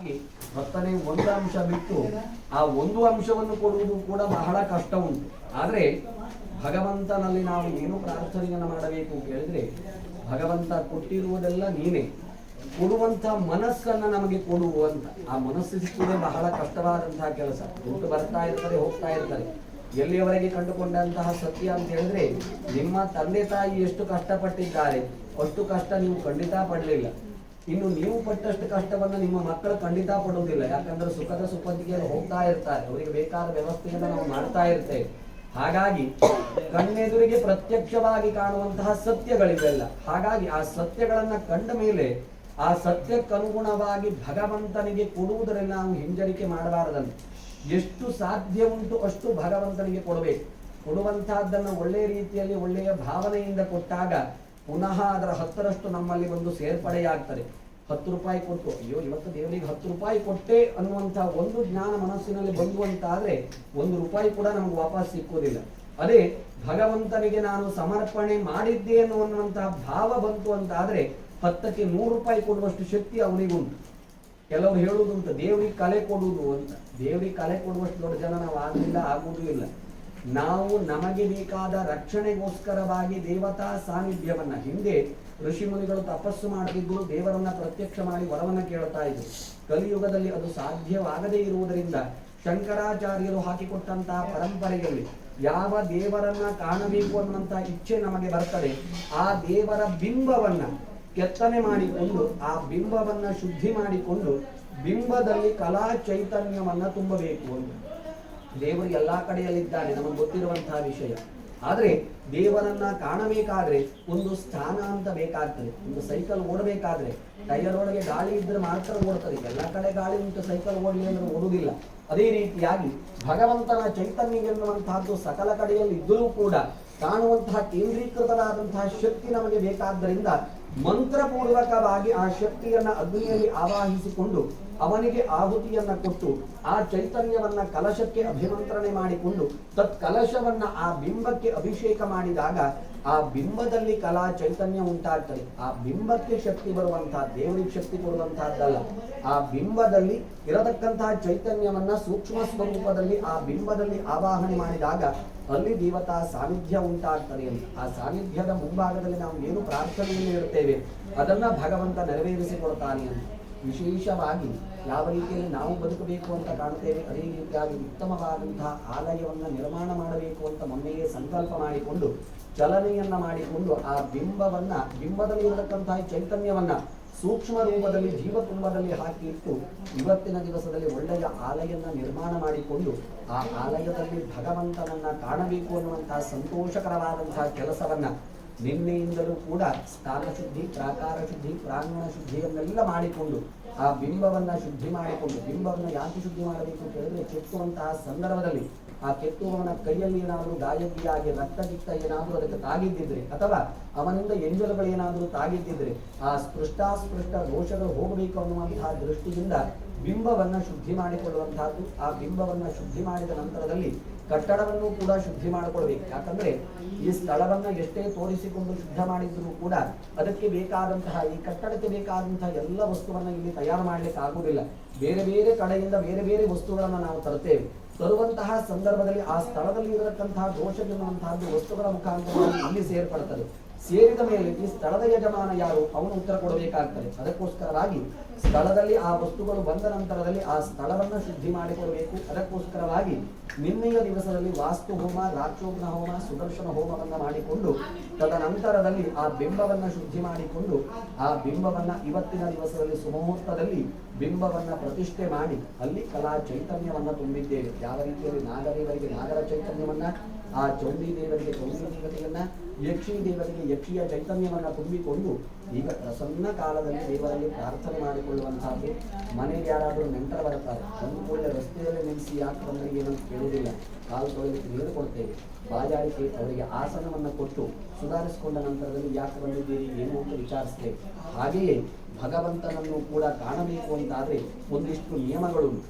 ಹಾಗಾಗಿ ಭಕ್ತನೇ ಒಂದು ಅಂಶ ಬಿಟ್ಟು ಆ ಒಂದು ಅಂಶವನ್ನು ಕೊಡುವುದು ಕೂಡ ಬಹಳ ಕಷ್ಟ ಉಂಟು. ಆದರೆ ಭಗವಂತನಲ್ಲಿ ನಾವು ಏನು ಪ್ರಾರ್ಥನೆಯನ್ನು ಮಾಡಬೇಕು ಕೇಳಿದ್ರೆ ಭಗವಂತ ಕೊಟ್ಟಿರುವುದೆಲ್ಲ ನೀನೇ. ಕೊಡುವಂಥ ಮನಸ್ಸನ್ನು ನಮಗೆ ಕೊಡುವಂತ ಆ ಮನಸ್ಸು ಬಹಳ ಕಷ್ಟವಾದಂತಹ ಕೆಲಸ. ದುಡ್ಡು ಬರ್ತಾ ಇರ್ತಾರೆ ಹೋಗ್ತಾ ಇರ್ತಾರೆ ಎಲ್ಲಿಯವರೆಗೆ ಕಂಡುಕೊಂಡಂತಹ ಸತ್ಯ ಅಂತ ಹೇಳಿದ್ರೆ ನಿಮ್ಮ ತಂದೆ ತಾಯಿ ಎಷ್ಟು ಕಷ್ಟಪಟ್ಟಿದ್ದಾರೆ, ಅಷ್ಟು ಕಷ್ಟ ನೀವು ಖಂಡಿತ ಪಡಲಿಲ್ಲ. ಇನ್ನು ನೀವು ಪಟ್ಟಷ್ಟು ಕಷ್ಟವನ್ನು ನಿಮ್ಮ ಮಕ್ಕಳು ಖಂಡಿತ ಪಡುವುದಿಲ್ಲ. ಯಾಕಂದ್ರೆ ಸುಖದ ಸುಖದಿಗೆ ಹೋಗ್ತಾ ಇರ್ತಾರೆ. ಅವರಿಗೆ ಬೇಕಾದ ವ್ಯವಸ್ಥೆಯನ್ನು ನಾವು ಮಾಡ್ತಾ ಇರ್ತೇವೆ. ಹಾಗಾಗಿ ಕಣ್ಣೆದುರಿಗೆ ಪ್ರತ್ಯಕ್ಷವಾಗಿ ಕಾಣುವಂತಹ ಸತ್ಯಗಳಿವೆಲ್ಲ. ಹಾಗಾಗಿ ಆ ಸತ್ಯಗಳನ್ನ ಕಂಡ ಮೇಲೆ ಆ ಸತ್ಯಕ್ಕನುಗುಣವಾಗಿ ಭಗವಂತನಿಗೆ ಕೊಡುವುದರಲ್ಲಿ ನಾವು ಹಿಂಜರಿಕೆ ಮಾಡಬಾರದಂತೆ ಎಷ್ಟು ಸಾಧ್ಯ ಉಂಟು ಅಷ್ಟು ಭಗವಂತನಿಗೆ ಕೊಡಬೇಕು. ಕೊಡುವಂತಹದ್ದನ್ನು ಒಳ್ಳೆಯ ರೀತಿಯಲ್ಲಿ ಒಳ್ಳೆಯ ಭಾವನೆಯಿಂದ ಕೊಟ್ಟಾಗ ಪುನಃ ಅದರ ಹತ್ತರಷ್ಟು ನಮ್ಮಲ್ಲಿ ಒಂದು ಸೇರ್ಪಡೆಯಾಗ್ತದೆ. ಹತ್ತು ರೂಪಾಯಿ ಕೊಟ್ಟು, ಅಯ್ಯೋ, ಇವತ್ತು ದೇವರಿಗೆ ಹತ್ತು ರೂಪಾಯಿ ಕೊಟ್ಟೆ ಅನ್ನುವಂತಹ ಒಂದು ಜ್ಞಾನ ಮನಸ್ಸಿನಲ್ಲಿ ಬಂದು ಅಂತ ಆದ್ರೆ ಒಂದು ರೂಪಾಯಿ ಕೂಡ ನಮ್ಗೆ ವಾಪಸ್ ಸಿಕ್ಕುವುದಿಲ್ಲ. ಅದೇ ಭಗವಂತನಿಗೆ ನಾನು ಸಮರ್ಪಣೆ ಮಾಡಿದ್ದೆ ಅನ್ನುವಂತಹ ಭಾವ ಬಂತು ಅಂತ ಆದ್ರೆ ಹತ್ತಕ್ಕೆ ನೂರು ರೂಪಾಯಿ ಕೊಡುವಷ್ಟು ಶಕ್ತಿ ಅವನಿಗುಂಟು. ಕೆಲವರು ಹೇಳುವುದುಂಟು, ದೇವರಿಗೆ ಕಲೆ ಕೊಡುವುದು ಅಂತ. ದೇವರಿಗೆ ಕಲೆ ಕೊಡುವಷ್ಟು ದೊಡ್ಡ ಜನ ನಾವು ಆಗಲಿಲ್ಲ, ಆಗುವುದೂ ಇಲ್ಲ. ನಾವು ನಮಗೆ ಬೇಕಾದ ರಕ್ಷಣೆಗೋಸ್ಕರವಾಗಿ ದೇವತಾ ಸಾನ್ನಿಧ್ಯವನ್ನ ಹಿಂದೆ ಋಷಿ ಮುನಿಗಳು ತಪಸ್ಸು ಮಾಡದಿದ್ದು ದೇವರನ್ನ ಪ್ರತ್ಯಕ್ಷ ಮಾಡಿ ವರವನ್ನ ಕೇಳ್ತಾ ಇದ್ರು. ಕಲಿಯುಗದಲ್ಲಿ ಅದು ಸಾಧ್ಯವಾಗದೇ ಇರುವುದರಿಂದ ಶಂಕರಾಚಾರ್ಯರು ಹಾಕಿಕೊಟ್ಟಂತಹ ಪರಂಪರೆಯಲ್ಲಿ ಯಾವ ದೇವರನ್ನ ಕಾಣಬೇಕು ಅನ್ನುವಂತಹ ಇಚ್ಛೆ ನಮಗೆ ಬರ್ತದೆ. ಆ ದೇವರ ಬಿಂಬವನ್ನ ಕೆತ್ತನೆ ಮಾಡಿಕೊಂಡು, ಆ ಬಿಂಬವನ್ನ ಶುದ್ಧಿ ಮಾಡಿಕೊಂಡು ಬಿಂಬದಲ್ಲಿ ಕಲಾ ಚೈತನ್ಯವನ್ನ ತುಂಬಬೇಕು ಅಂತ. ದೇವರು ಎಲ್ಲಾ ಕಡೆಯಲ್ಲಿದ್ದಾನೆ ನಮಗೆ ಗೊತ್ತಿರುವಂತಹ ವಿಷಯ. ಆದರೆ ದೇವರನ್ನ ಕಾಣಬೇಕಾದ್ರೆ ಒಂದು ಸ್ಥಾನ ಅಂತ ಬೇಕಾಗ್ತದೆ. ಒಂದು ಸೈಕಲ್ ಓಡಬೇಕಾದ್ರೆ ಟೈರ್ ಒಳಗೆ ಗಾಳಿ ಇದ್ರೆ ಮಾತ್ರ ಓಡ್ತದೆ. ಎಲ್ಲಾ ಕಡೆ ಗಾಳಿ ಉಂಟು ಸೈಕಲ್ ಓಡಲಿ ಅಂದ್ರೆ ಓಡುವುದಿಲ್ಲ. ಅದೇ ರೀತಿಯಾಗಿ ಭಗವಂತನ ಚೈತನ್ಯ ಎನ್ನುವಂತಹದ್ದು ಸಕಲ ಕಡೆಯಲ್ಲಿ ಇದ್ದರೂ ಕೂಡ ಕಾಣುವಂತಹ ಕೇಂದ್ರೀಕೃತವಾದಂತಹ ಶಕ್ತಿ ನಮಗೆ ಬೇಕಾದ್ದರಿಂದ ಮಂತ್ರಪೂರ್ವಕವಾಗಿ ಆ ಶಕ್ತಿಯನ್ನ ಅಗ್ನಿಯಲ್ಲಿ ಆವಾಹಿಸಿಕೊಂಡು ಅವನಿಗೆ ಆಹುತಿಯನ್ನ ಕೊಟ್ಟು ಆ ಚೈತನ್ಯವನ್ನ ಕಲಶಕ್ಕೆ ಅಭಿಮಂತ್ರಣೆ ಮಾಡಿಕೊಂಡು ತತ್ ಕಲಶವನ್ನ ಆ ಬಿಂಬಕ್ಕೆ ಅಭಿಷೇಕ ಮಾಡಿದಾಗ ಆ ಬಿಂಬದಲ್ಲಿ ಕಲಾ ಚೈತನ್ಯ ಉಂಟಾಗ್ತದೆ. ಆ ಬಿಂಬಕ್ಕೆ ಶಕ್ತಿ ಬರುವಂತಹ ದೇವರಿಗೆ ಶಕ್ತಿ ಕೊಡುವಂತಹದ್ದಲ್ಲ ಆ ಬಿಂಬದಲ್ಲಿ ಇರತಕ್ಕಂತಹ ಚೈತನ್ಯವನ್ನ ಸೂಕ್ಷ್ಮ ಸ್ವರೂಪದಲ್ಲಿ ಆ ಬಿಂಬದಲ್ಲಿ ಆವಾಹನೆ ಮಾಡಿದಾಗ ಅಲ್ಲಿ ದೇವತಾ ಸಾನ್ನಿಧ್ಯ ಉಂಟಾಗ್ತದೆ ಆ ಸಾನ್ನಿಧ್ಯದ ಮುಂಭಾಗದಲ್ಲಿ ನಾವು ಏನು ಪ್ರಾರ್ಥನೆಯನ್ನು ಇಡುತ್ತೇವೆ, ಅದನ್ನ ಭಗವಂತ ನೆರವೇರಿಸಿಕೊಡ್ತಾನೆ ಅಂತ. ವಿಶೇಷವಾಗಿ ಯಾವ ರೀತಿಯಲ್ಲಿ ನಾವು ಬದುಕಬೇಕು ಅಂತ ಕಾಣುತ್ತೇವೆ, ಅದೇ ರೀತಿಯಾಗಿ ಉತ್ತಮವಾದಂತಹ ಆಲಯವನ್ನು ನಿರ್ಮಾಣ ಮಾಡಬೇಕು ಅಂತ ಮೊನ್ನೆಯೇ ಸಂಕಲ್ಪ ಮಾಡಿಕೊಂಡು, ಚಲನೆಯನ್ನು ಮಾಡಿಕೊಂಡು ಆ ಬಿಂಬವನ್ನು ಬಿಂಬದಲ್ಲಿ ಇರತಕ್ಕಂತಹ ಚೈತನ್ಯವನ್ನ ಸೂಕ್ಷ್ಮ ರೂಪದಲ್ಲಿ, ಜೀವಕುಂಭದಲ್ಲಿ ಹಾಕಿ ಇಟ್ಟು ಇವತ್ತಿನ ದಿವಸದಲ್ಲಿ ಒಳ್ಳೆಯ ಆಲಯನ್ನ ನಿರ್ಮಾಣ ಮಾಡಿಕೊಂಡು ಆ ಆಲಯದಲ್ಲಿ ಭಗವಂತನನ್ನ ಕಾಣಬೇಕು ಅನ್ನುವಂತಹ ಸಂತೋಷಕರವಾದಂತಹ ಕೆಲಸವನ್ನ ನಿನ್ನೆಯಿಂದಲೂ ಕೂಡ ಸ್ಥಾನ ಶುದ್ಧಿ ಪ್ರಾಕಾರ ಶುದ್ಧಿ ಪ್ರಾಂಗಣ ಶುದ್ಧಿಯನ್ನೆಲ್ಲ ಮಾಡಿಕೊಂಡು ಆ ಬಿಂಬವನ್ನ ಶುದ್ಧಿ ಮಾಡಿಕೊಂಡು, ಬಿಂಬವನ್ನ ಯಾಕೆ ಶುದ್ಧಿ ಮಾಡಬೇಕು ಅಂತ ಹೇಳಿದ್ರೆ ಕೆತ್ತುವಂತಹ ಸಂದರ್ಭದಲ್ಲಿ ಆ ಕೆತ್ತುವವನ ಕೈಯಲ್ಲಿ ಏನಾದರೂ ಗಾಯಗಿಯಾಗಿ ರಕ್ತಗಿಕ್ತ ಏನಾದರೂ ಅದಕ್ಕೆ ತಾಗಿದ್ದಿದ್ರೆ ಅಥವಾ ಅವನಿಂದ ಎಂಜಲುಗಳು ಏನಾದರೂ ತಾಗಿದ್ದಿದ್ರೆ ಆ ಸ್ಪೃಷ್ಟಾಸ್ಪೃಷ್ಟ ದೋಷಗಳು ಹೋಗಬೇಕು ಅನ್ನುವಂತಹ ದೃಷ್ಟಿಯಿಂದ ಬಿಂಬವನ್ನ ಶುದ್ಧಿ ಮಾಡಿಕೊಳ್ಳುವಂತಹದ್ದು, ಆ ಬಿಂಬವನ್ನ ಶುದ್ಧಿ ಮಾಡಿದ ನಂತರದಲ್ಲಿ ಕಟ್ಟಡವನ್ನು ಕೂಡ ಶುದ್ಧಿ ಮಾಡಿಕೊಳ್ಬೇಕು. ಯಾಕಂದ್ರೆ ಈ ಸ್ಥಳವನ್ನ ಎಷ್ಟೇ ತೋರಿಸಿಕೊಂಡು ಶುದ್ಧ ಮಾಡಿದ್ರು ಕೂಡ ಅದಕ್ಕೆ ಬೇಕಾದಂತಹ, ಈ ಕಟ್ಟಡಕ್ಕೆ ಬೇಕಾದಂತಹ ಎಲ್ಲ ವಸ್ತುವನ್ನ ಇಲ್ಲಿ ತಯಾರು ಮಾಡ್ಲಿಕ್ಕೆ ಆಗುವುದಿಲ್ಲ ಬೇರೆ ಬೇರೆ ಕಡೆಯಿಂದ ಬೇರೆ ಬೇರೆ ವಸ್ತುಗಳನ್ನ ನಾವು ತರುತ್ತೇವೆ ತರುವಂತಹ ಸಂದರ್ಭದಲ್ಲಿ ಆ ಸ್ಥಳದಲ್ಲಿ ಇರತಕ್ಕಂತಹ ದೋಷವಿರುವಂತಹದ್ದು ವಸ್ತುಗಳ ಮುಖಾಂತರ ಇಲ್ಲಿ ಸೇರ್ಪಡ್ತದೆ. ಸೇರಿದ ಮೇಲೆ ಈ ಸ್ಥಳದ ಯಜಮಾನ ಯಾರು? ಅವನು ಉತ್ತರ ಕೊಡಬೇಕಾಗ್ತದೆ. ಅದಕ್ಕೋಸ್ಕರವಾಗಿ ಸ್ಥಳದಲ್ಲಿ ಆ ವಸ್ತುಗಳು ಬಂದ ನಂತರದಲ್ಲಿ ಆ ಸ್ಥಳವನ್ನು ಶುದ್ಧಿ ಮಾಡಿಕೊಳ್ಬೇಕು ಅದಕ್ಕೋಸ್ಕರವಾಗಿ ನಿನ್ನೆಯ ದಿವಸದಲ್ಲಿ ವಾಸ್ತು ಹೋಮ ರಾಕ್ಷೋಗ್ನ ಹೋಮ, ಸುದರ್ಶನ ಹೋಮವನ್ನು ಮಾಡಿಕೊಂಡು, ತದನಂತರದಲ್ಲಿ ಆ ಬಿಂಬವನ್ನು ಶುದ್ಧಿ ಮಾಡಿಕೊಂಡು, ಆ ಬಿಂಬವನ್ನು ಇವತ್ತಿನ ದಿವಸದಲ್ಲಿ ಸುಮುಹೂರ್ತದಲ್ಲಿ ಬಿಂಬವನ್ನ ಪ್ರತಿಷ್ಠೆ ಮಾಡಿ ಅಲ್ಲಿ ಕಲಾ ಚೈತನ್ಯವನ್ನು ತುಂಬಿದ್ದೇವೆ. ಯಾವ ರೀತಿಯಲ್ಲಿ ನಾಗದೇವರಿಗೆ ನಾಗರ ಚೈತನ್ಯವನ್ನ, ಆ ಚೌಂಡಿ ದೇವರಿಗೆ ಚೌಂಡಿ ದೇವತೆಯನ್ನ, ಯಕ್ಷಿ ದೇವರಿಗೆ ಯಕ್ಷಿಯ ಚೈತನ್ಯವನ್ನ ತುಂಬಿಕೊಂಡು ಈಗ ಪ್ರಸನ್ನ ಕಾಲದಲ್ಲಿ ದೇವರಲ್ಲಿ ಪ್ರಾರ್ಥನೆ ಮಾಡಿಕೊಳ್ಳುವಂತಹದ್ದು ಮನೆಗೆ ಯಾರಾದರೂ ನೆಂಟರ ಬರುತ್ತಾರೆ ಒಂದು ಕೂಡಲೇ ರಸ್ತೆಯಲ್ಲಿ ನಿಲ್ಲಿಸಿ ಯಾಕೆ ಬಂದರೆ ಏನಂತ ಕೇಳುವುದಿಲ್ಲ. ಕಾಲು ತೊಳೆಯಲಿಕ್ಕೆ ನೀರು ಕೊಡ್ತೇವೆ. ಬಾಜಾಡಿಕೆ ಅವರಿಗೆ ಆಸನವನ್ನು ಕೊಟ್ಟು ಸುಧಾರಿಸಿಕೊಂಡ ನಂತರದಲ್ಲಿ ಯಾಕೆ ಬಂದಿದ್ದೀರಿ, ಏನು ಅಂತ ವಿಚಾರಿಸ್ತೇವೆ. ಹಾಗೆಯೇ ಭಗವಂತನನ್ನು ಕೂಡ ಕಾಣಬೇಕು ಅಂತಾದರೆ ಒಂದಿಷ್ಟು ನಿಯಮಗಳುಂಟು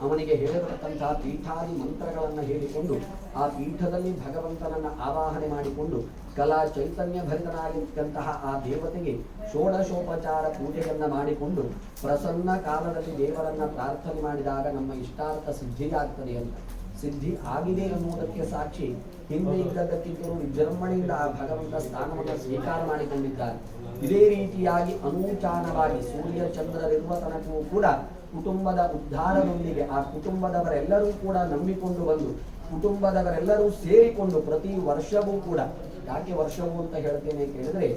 ಅವನಿಗೆ ಹೇಳಿರತಕ್ಕಂತಹ ಪೀಠಾದಿ ಮಂತ್ರಗಳನ್ನು ಹೇಳಿಕೊಂಡು ಆ ಪೀಠದಲ್ಲಿ ಭಗವಂತನನ್ನ ಆವಾಹನೆ ಮಾಡಿಕೊಂಡು ಕಲಾ ಚೈತನ್ಯ ಭರಿತನಾಗಿರ್ತಕ್ಕಂತಹ ಆ ದೇವತೆಗೆ ಷೋಡಶೋಪಚಾರ ಪೂಜೆಯನ್ನು ಮಾಡಿಕೊಂಡು ಪ್ರಸನ್ನ ಕಾಲದಲ್ಲಿ ದೇವರನ್ನ ಪ್ರಾರ್ಥನೆ ಮಾಡಿದಾಗ ನಮ್ಮ ಇಷ್ಟಾರ್ಥ ಸಿದ್ಧಿಯಾಗ್ತದೆ ಅಂತ. ಸಿದ್ಧಿ ಆಗಿದೆ ಎನ್ನುವುದಕ್ಕೆ ಸಾಕ್ಷಿ ಹಿಂದೆ ಇದ್ದಕ್ಕಿದ್ದರೂ ವಿಜೃಂಭಣೆಯಿಂದ ಆ ಭಗವಂತ ಸ್ಥಾನವನ್ನು ಸ್ವೀಕಾರ ಮಾಡಿಕೊಂಡಿದ್ದಾರೆ ಇದೇ ರೀತಿಯಾಗಿ ಅನೂಚಾನವಾಗಿ ಸೂರ್ಯ ಚಂದ್ರರಿರುವ ತನಕವೂ ಕೂಡ ಕುಟುಂಬದ ಉದ್ಧಾರದೊಂದಿಗೆ ಆ ಕುಟುಂಬದವರೆಲ್ಲರೂ ಕೂಡ ನಂಬಿಕೊಂಡು ಬಂದು, ಕುಟುಂಬದವರೆಲ್ಲರೂ ಸೇರಿಕೊಂಡು ಪ್ರತಿ ವರ್ಷವೂ ಕೂಡ, ಯಾಕೆ ವರ್ಷವು ಅಂತ ಹೇಳ್ತೇನೆ ಕೇಳಿದ್ರೆ,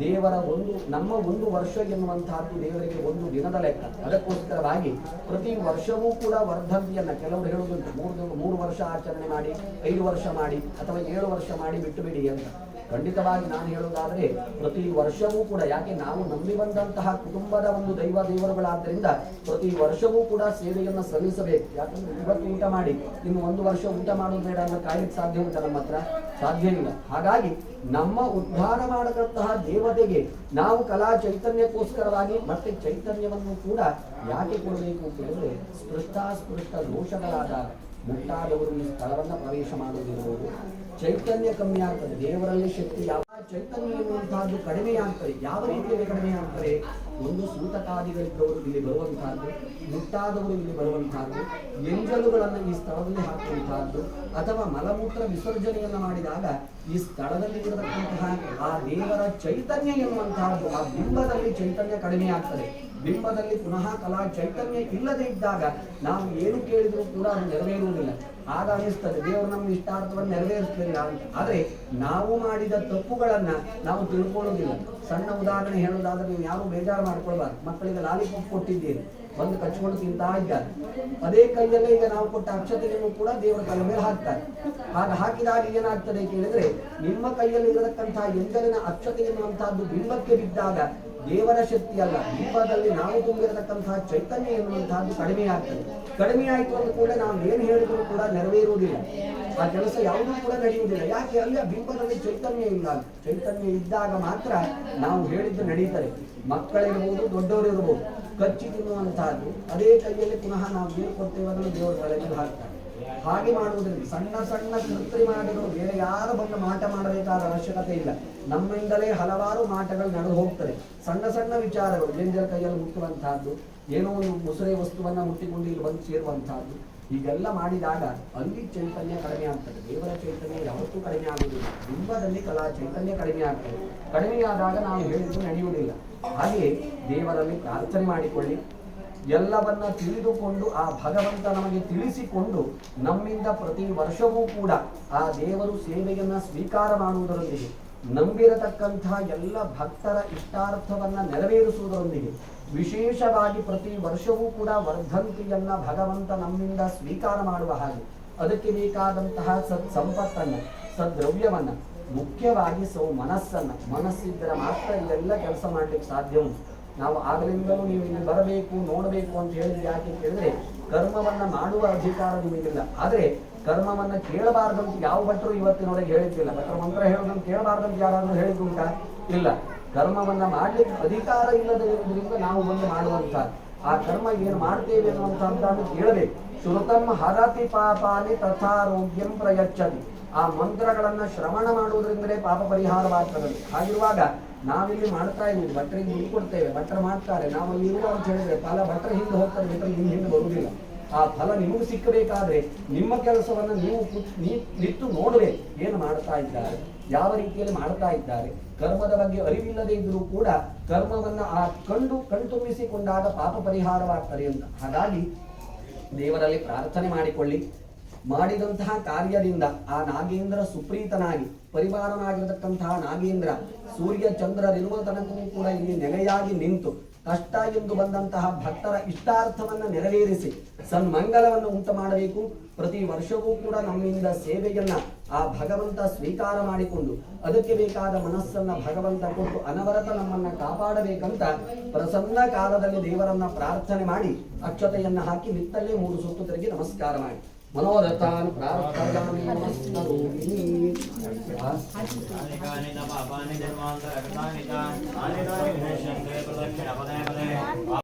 ದೇವರ ಒಂದು, ನಮ್ಮ ಒಂದು ವರ್ಷ ಎನ್ನುವಂತಹದ್ದು ದೇವರಿಗೆ ಒಂದು ದಿನದ ಲೆಕ್ಕ. ಅದಕ್ಕೋಸ್ಕರವಾಗಿ ಪ್ರತಿ ವರ್ಷವೂ ಕೂಡ ವರ್ಧಂತಿಯನ್ನ ಕೆಲವರು ಹೇಳುವುದುಂಟು ಮೂರು ಮೂರು ವರ್ಷ ಆಚರಣೆ ಮಾಡಿ, ಐದು ವರ್ಷ ಮಾಡಿ, ಅಥವಾ ಏಳು ವರ್ಷ ಮಾಡಿ ಬಿಟ್ಟು ಬಿಡಿ ಅಂತ. ಖಂಡಿತವಾಗಿ ನಾನು ಹೇಳುವುದಾದರೆ, ಪ್ರತಿ ವರ್ಷವೂ ಕೂಡ ಯಾಕೆ ನಾವು ನಂಬಿ ಬಂದಂತಹ ಕುಟುಂಬದ ಒಂದು ದೈವ ದೇವರುಗಳಾದ್ದರಿಂದ ಪ್ರತಿ ವರ್ಷವೂ ಕೂಡ ಸೇವೆಯನ್ನು ಸಲ್ಲಿಸಬೇಕು. ಯಾಕಂದ್ರೆ ಇವತ್ತು ಊಟ ಮಾಡಿ, ಇನ್ನು ಒಂದು ವರ್ಷ ಊಟ ಮಾಡೋದು ಬೇಡ ಅನ್ನೋ ಕಾಯ್ಲಿಕ್ಕೆ ಸಾಧ್ಯ ಉಂಟ ನಮ್ಮ ಹತ್ರ? ಸಾಧ್ಯ ಇಲ್ಲ. ಹಾಗಾಗಿ ನಮ್ಮ ಉದ್ಧಾರ ಮಾಡದಂತಹ ದೇವತೆಗೆ ನಾವು ಕಲಾ ಚೈತನ್ಯಕ್ಕೋಸ್ಕರವಾಗಿ ಮತ್ತೆ ಚೈತನ್ಯವನ್ನು ಕೂಡ ಯಾಕೆ ಕೊಡಬೇಕು ಅಂತ ಹೇಳಿದ್ರೆ, ಸ್ಪೃಷ್ಟಾಸ್ಪೃಷ್ಟ ದೋಷಗಳಾದಾಗ ಮುಟ್ಟಾದವರು ಈ ಸ್ಥಳವನ್ನು ಪ್ರವೇಶ ಮಾಡುವುದಿರುವುದು ಚೈತನ್ಯ ಕಮ್ಮಿ ಆಗ್ತದೆ. ದೇವರಲ್ಲಿ ಶಕ್ತಿ ಯಾವ ಚೈತನ್ಯ ಎನ್ನುವಂತಹದ್ದು ಕಡಿಮೆ ಅಂತಾರೆ ಯಾವ ರೀತಿಯಲ್ಲಿ ಕಡಿಮೆ ಆಗ್ತದೆ? ಒಂದು ಸೂತಕಾದಿಗಳಿದ್ದವರು ಇಲ್ಲಿ ಬರುವಂತಹದ್ದು, ಮುಟ್ಟಾದವರು ಇಲ್ಲಿ ಬರುವಂತಹದ್ದು, ಎಂಜಲುಗಳನ್ನು ಈ ಸ್ಥಳದಲ್ಲಿ ಹಾಕುವಂತಹದ್ದು, ಅಥವಾ ಮಲಮೂತ್ರ ವಿಸರ್ಜನೆಯನ್ನು ಮಾಡಿದಾಗ ಈ ಸ್ಥಳದಲ್ಲಿ ಇರತಕ್ಕಂತಹ ಆ ದೇವರ ಚೈತನ್ಯ ಎನ್ನುವಂತಹದ್ದು, ಆ ಬಿಂಬದಲ್ಲಿ ಚೈತನ್ಯ ಕಡಿಮೆ ಆಗ್ತದೆ. ಬಿಂಬದಲ್ಲಿ ಪುನಃ ಕಲಾ ಚೈತನ್ಯ ಇಲ್ಲದೆ ಇದ್ದಾಗ ನಾವು ಏನು ಕೇಳಿದರೂ ಕೂಡ ಅದು ನೆರವೇರುವುದಿಲ್ಲ. ಆಗ ಅನಿಸ್ತದೆ ದೇವರು ನಮ್ಮ ಇಷ್ಟಾರ್ಥವನ್ನು ನೆರವೇರಿಸಲಿಲ್ಲ ಅಂತ. ಆದರೆ ನಾವು ಮಾಡಿದ ತಪ್ಪುಗಳನ್ನ ನಾವು ತಿಳ್ಕೊಳ್ಳೋದಿಲ್ಲ. ಸಣ್ಣ ಉದಾಹರಣೆ ಹೇಳೋದಾದ್ರೆ ನೀವು ಯಾರು ಬೇಜಾರು ಮಾಡ್ಕೊಳ್ಬಾರ್ದು. ಮಕ್ಕಳಿಗೆ ಲಾಲಿಪಾಪ್ ಕೊಟ್ಟಿದ್ದೀರಿ. ಬಂದು ಕಚ್ಕೊಂಡು ತಿಂತಾ ಇದ್ದಾರೆ. ಅದೇ ಕೈಯಲ್ಲೇ ಈಗ ನಾವು ಕೊಟ್ಟ ಅಕ್ಷತೆಯನ್ನು ಕೂಡ ದೇವರ ತಲೆ ಮೇಲೆ ಹಾಕ್ತಾರೆ. ಹಾಗೆ ಹಾಕಿದಾಗ ಏನಾಗ್ತದೆ ಕೇಳಿದ್ರೆ ನಿಮ್ಮ ಕೈಯಲ್ಲಿ ಇರತಕ್ಕಂತಹ ಎಂಜಲಿನ ಅಕ್ಷತೆ ಎನ್ನುವಂತಹದ್ದು ಬಿಂಬಕ್ಕೆ ಬಿದ್ದಾಗ ದೇವರ ಶಕ್ತಿ ಅಲ್ಲ. ದೀಪದಲ್ಲಿ ನಾವು ತುಂಬಿರತಕ್ಕಂತಹ ಚೈತನ್ಯ ಎನ್ನುವಂತಹದ್ದು ಕಡಿಮೆ ಆಗ್ತದೆ ಕಡಿಮೆ ಆಯ್ತು ಅಂದ ಕೂಡ ನಾವು ಏನು ಹೇಳಿದ್ರು ಕೂಡ ನೆರವೇರುವುದಿಲ್ಲ. ಆ ಕೆಲಸ ಯಾವುದೂ ಕೂಡ ನಡೆಯುವುದಿಲ್ಲ. ಯಾಕೆ? ಅಲ್ಲಿ ಬಿಂಬದಲ್ಲಿ ಚೈತನ್ಯ ಇಲ್ಲ. ಅಂತ. ಚೈತನ್ಯ ಇದ್ದಾಗ ಮಾತ್ರ ನಾವು ಹೇಳಿದ್ದು ನಡೀತಾರೆ ಮಕ್ಕಳಿರ್ಬೋದು, ದೊಡ್ಡವರಿರ್ಬೋದು, ಕಚ್ಚಿ ತಿನ್ನುವಂತಹದ್ದು, ಅದೇ ಕೈಯಲ್ಲಿ ಪುನಃ ನಾವು ಏನು ಕೊಡ್ತೇವೆ ಅದನ್ನು ದೇವರ ತಲೆಯಲ್ಲಿ ಹಾಕ್ತಾರೆ ಹಾಗೆ ಮಾಡುವುದರಿಂದ ಸಣ್ಣ ಸಣ್ಣ ಕೃತ್ರಿಮಾದಿಗಳು ಬೇರೆ ಯಾರು ಬಂದು ಮಾಟ ಮಾಡಬೇಕಾದ ಅವಶ್ಯಕತೆ ಇಲ್ಲ. ನಮ್ಮಿಂದಲೇ ಹಲವಾರು ಮಾಟಗಳು ನಡೆದು ಹೋಗ್ತದೆ. ಸಣ್ಣ ಸಣ್ಣ ವಿಚಾರಗಳು ಜೇಂದ್ರ ಕೈಯಲ್ಲಿ ಮುಟ್ಟುವಂತಹದ್ದು, ಏನೋ ಒಂದು ಮುಸುರೆ ವಸ್ತುವನ್ನ ಮುಟ್ಟಿಕೊಂಡು ಇಲ್ಲಿ ಬಂದು ಸೇರುವಂತಹದ್ದು, ಹೀಗೆಲ್ಲ ಮಾಡಿದಾಗ ಅಲ್ಲಿ ಚೈತನ್ಯ ಕಡಿಮೆ ಆಗ್ತದೆ. ದೇವರ ಚೈತನ್ಯ ಯಾವತ್ತೂ ಕಡಿಮೆ ಆಗುವುದಿಲ್ಲ. ಬಿಂಬದಲ್ಲಿ ಕಲಾ ಚೈತನ್ಯ ಕಡಿಮೆ ಆಗ್ತದೆ. ಕಡಿಮೆಯಾದಾಗ ನಾವು ಹೇಳಿದ್ದು ನಡೆಯುವುದಿಲ್ಲ. ಹಾಗೆಯೇ ದೇವರಲ್ಲಿ ಪ್ರಾರ್ಥನೆ ಮಾಡಿಕೊಳ್ಳಿ. ಎಲ್ಲವನ್ನ ತಿಳಿದುಕೊಂಡು ಆ ಭಗವಂತ ನಮಗೆ ತಿಳಿಸಿಕೊಂಡು ನಮ್ಮಿಂದ ಪ್ರತಿ ವರ್ಷವೂ ಕೂಡ ಆ ದೇವರು ಸೇವೆಯನ್ನ ಸ್ವೀಕಾರ ಮಾಡುವುದರೊಂದಿಗೆ ನಂಬಿರತಕ್ಕಂತಹ ಎಲ್ಲ ಭಕ್ತರ ಇಷ್ಟಾರ್ಥವನ್ನ ನೆರವೇರಿಸುವುದರೊಂದಿಗೆ, ವಿಶೇಷವಾಗಿ ಪ್ರತಿ ವರ್ಷವೂ ಕೂಡ ವರ್ಧಂತಿಯನ್ನ ಭಗವಂತ ನಮ್ಮಿಂದ ಸ್ವೀಕಾರ ಮಾಡುವ ಹಾಗೆ, ಅದಕ್ಕೆ ಬೇಕಾದಂತಹ ಸತ್ ಸಂಪತ್ತನ್ನ ಸದ್ದ್ರವ್ಯವನ್ನ, ಮುಖ್ಯವಾಗಿ ಸೌ ಮನಸ್ಸನ್ನ, ಮನಸ್ಸಿದ್ದರೆ ಮಾತ್ರ ಇಲ್ಲೆಲ್ಲ ಕೆಲಸ ಮಾಡ್ಲಿಕ್ಕೆ ಸಾಧ್ಯ ಉಂಟು. ನಾವು ಆಗಲಿಂದಲೂ ನೀವು ಇಲ್ಲಿ ಬರಬೇಕು, ನೋಡಬೇಕು ಅಂತ ಹೇಳಿದ್ರೆ ಯಾಕೆ ಕೇಳಿದ್ರೆ ಕರ್ಮವನ್ನ ಮಾಡುವ ಅಧಿಕಾರ ನಿಮಗಿಲ್ಲ. ಆದ್ರೆ ಕರ್ಮವನ್ನ ಕೇಳಬಾರ್ದಂತ ಯಾವ ಭಟ್ರು ಇವತ್ತಿನವರೆಗೆ ಹೇಳಿದ್ದಿಲ್ಲ. ಭಟ್ರ ಮಂತ್ರ ಹೇಳೋದನ್ನು ಕೇಳಬಾರ್ದಂತ ಯಾರಾದ್ರೂ ಹೇಳಿದ್ದುಂಟ ಇಲ್ಲ. ಕರ್ಮವನ್ನ ಮಾಡ್ಲಿಕ್ಕೆ ಅಧಿಕಾರ ಇಲ್ಲದೆ ಇರುವುದರಿಂದ ನಾವು ಒಂದು ಮಾಡುವಂತ. ಆ ಕರ್ಮ ಏನು ಮಾಡ್ತೇವೆ ಅನ್ನುವಂಥದ್ದನ್ನು ಕೇಳಬೇಕು. ಶುರುತಮ್ಮ ಹರತಿ ಪಾಪಾನಿ ತಥಾರೋಗ್ಯಂ ಪ್ರಯಚ್ಚದು ಆ ಮಂತ್ರಗಳನ್ನ ಶ್ರವಣ ಮಾಡುವುದರಿಂದಲೇ ಪಾಪ ಪರಿಹಾರವಾಗ್ತದೆ ಹಾಗಿರುವಾಗ ನಾವಿಲ್ಲಿ ಮಾಡ್ತಾ ಇದ್ದೀವಿ, ಭಟ್ರಿಗೆ ದುಡ್ಡು ಕೊಡ್ತೇವೆ, ಭಟ್ರು ಮಾಡ್ತಾರೆ. ನಾವು ಇರುವ ಅಂತ ಹೇಳಿದ್ರೆ ಫಲ ಭಟ್ರ ಹಿಂದೆ ಹೋಗ್ತಾರೆ ಭಟ್ರಿಗೆ ಹಿಂದೆ ಹಿಂದೆ ಬರುವುದಿಲ್ಲ. ಆ ಫಲ ನಿಮಗೆ ಸಿಕ್ಕಬೇಕಾದ್ರೆ ನಿಮ್ಮ ಕೆಲಸವನ್ನು ನೀವು ನಿಂತು ನೋಡಬೇಕು ಏನು ಮಾಡ್ತಾ ಇದ್ದಾರೆ, ಯಾವ ರೀತಿಯಲ್ಲಿ ಮಾಡ್ತಾ ಇದ್ದಾರೆ. ಕರ್ಮದ ಬಗ್ಗೆ ಅರಿವಿಲ್ಲದೆ ಇದ್ದರೂ ಕೂಡ ಕರ್ಮವನ್ನ ಆ ಕಂಡು ಕಣ್ತುಂಬಿಸಿಕೊಂಡಾಗ ಪಾಪ ಪರಿಹಾರವಾಗ್ತದೆ ಅಂತ. ಹಾಗಾಗಿ ದೇವರಲ್ಲಿ ಪ್ರಾರ್ಥನೆ ಮಾಡಿಕೊಳ್ಳಿ. ಮಾಡಿದಂತಹ ಕಾರ್ಯದಿಂದ ಆ ನಾಗೇಂದ್ರ ಸುಪ್ರೀತನಾಗಿ ಪರಿವಾರನಾಗಿರತಕ್ಕಂತಹ ನಾಗೇಂದ್ರ, ಸೂರ್ಯ ತನಕವೂ ಕೂಡ ಇಲ್ಲಿ ನೆಲೆಯಾಗಿ ನಿಂತು ಕಷ್ಟ ಎಂದು ಬಂದಂತಹ ಭಕ್ತರ ಇಷ್ಟಾರ್ಥವನ್ನ ನೆರವೇರಿಸಿ ಸನ್ಮಂಗಲವನ್ನು ಉಂಟು ಮಾಡಬೇಕು. ಪ್ರತಿ ವರ್ಷವೂ ಕೂಡ ನಮ್ಮಿಂದ ಸೇವೆಯನ್ನ ಆ ಭಗವಂತ ಸ್ವೀಕಾರ ಮಾಡಿಕೊಂಡು ಅದಕ್ಕೆ ಬೇಕಾದ ಮನಸ್ಸನ್ನ ಭಗವಂತ ಕೊಟ್ಟು ಅನವರತ ನಮ್ಮನ್ನ ಕಾಪಾಡಬೇಕಂತ ಪ್ರಸನ್ನ ಕಾಲದಲ್ಲಿ ದೇವರನ್ನ ಪ್ರಾರ್ಥನೆ ಮಾಡಿ ಅಕ್ಷತೆಯನ್ನ ಹಾಕಿ ನಿತ್ತಲ್ಲೇ ಮೂರು ಸುತ್ತು ನಮಸ್ಕಾರ ಮಾಡಿ. మనోరథాన్ ప్రార్థయామి